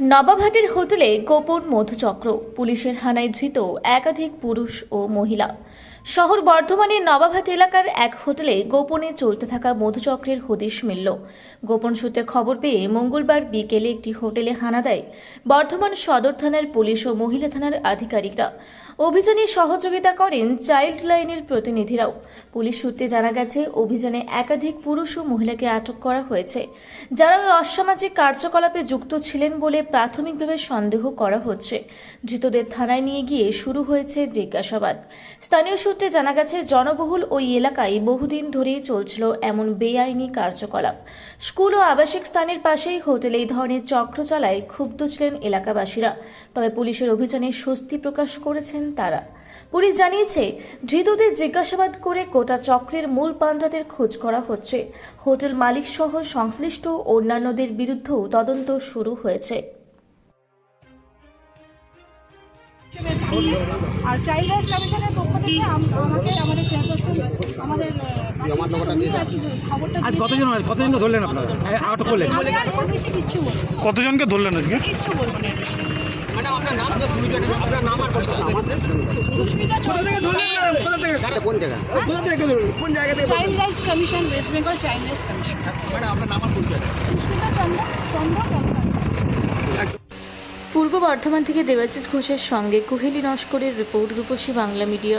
নবাবহাটের হোটেলে গোপন মধুচক্র পুলিশের হানায় ধৃত একাধিক পুরুষ ও মহিলা। শহর বর্ধমানের নবাবহাট এলাকার এক হোটেলে গোপনে চলতে থাকা মধুচক্রের হদিশ মিলল। গোপন সূত্রে খবর পেয়ে মঙ্গলবার বিকেলে একটি হোটেলে হানা দেয় বর্ধমান সদর থানার পুলিশ ও মহিলা থানার আধিকারিকরা। অভিযানে সহযোগিতা করেন চাইল্ড লাইনের প্রতিনিধিরাও। পুলিশ সূত্রে জানা গেছে, অভিযানে একাধিক পুরুষ ও মহিলাকে আটক করা হয়েছে, যারা ওই অসামাজিক কার্যকলাপে যুক্ত ছিলেন বলে প্রাথমিকভাবে সন্দেহ করা হচ্ছে। ধৃতদের থানায় নিয়ে গিয়ে শুরু হয়েছে জিজ্ঞাসাবাদ। স্থানীয় সূত্রে জানা গেছে, জনবহুল ওই এলাকায় বহুদিন ধরেই চলছিল এমন বেআইনি কার্যকলাপ। স্কুল ও আবাসিক স্থানের পাশেই হোটেলে এই ধরনের চক্র চালায় ক্ষুব্ধ ছিলেন এলাকাবাসীরা। তবে পুলিশের অভিযানে স্বস্তি প্রকাশ করেছেন তারা। পুলিশ জানিয়েছে, ধৃতদের জিজ্ঞাসাবাদ করে গোটা চক্রের মূল পাণ্ডাদের খোঁজ করা হচ্ছে। হোটেল মালিক সহ সংশ্লিষ্ট অন্যান্যদের বিরুদ্ধেও তদন্ত শুরু হয়েছে। আর চাইল্ড রাইটস কমিশনের পক্ষ থেকে আমাকে আমাদের চেয়ারপারসন আমাদের খবরটা আজ। কতজন কতজনকে ধরলেন আপনারা? করলেন। কতজনকে আজকে? কিচ্ছু child rights commission west Bengal child rights commission Chandra Chandra Chandra. Purba Bardhaman থেকে দেবাশিস ঘোষের সঙ্গে কুহেলি নস্করের রিপোর্ট রূপসী বাংলা মিডিয়া।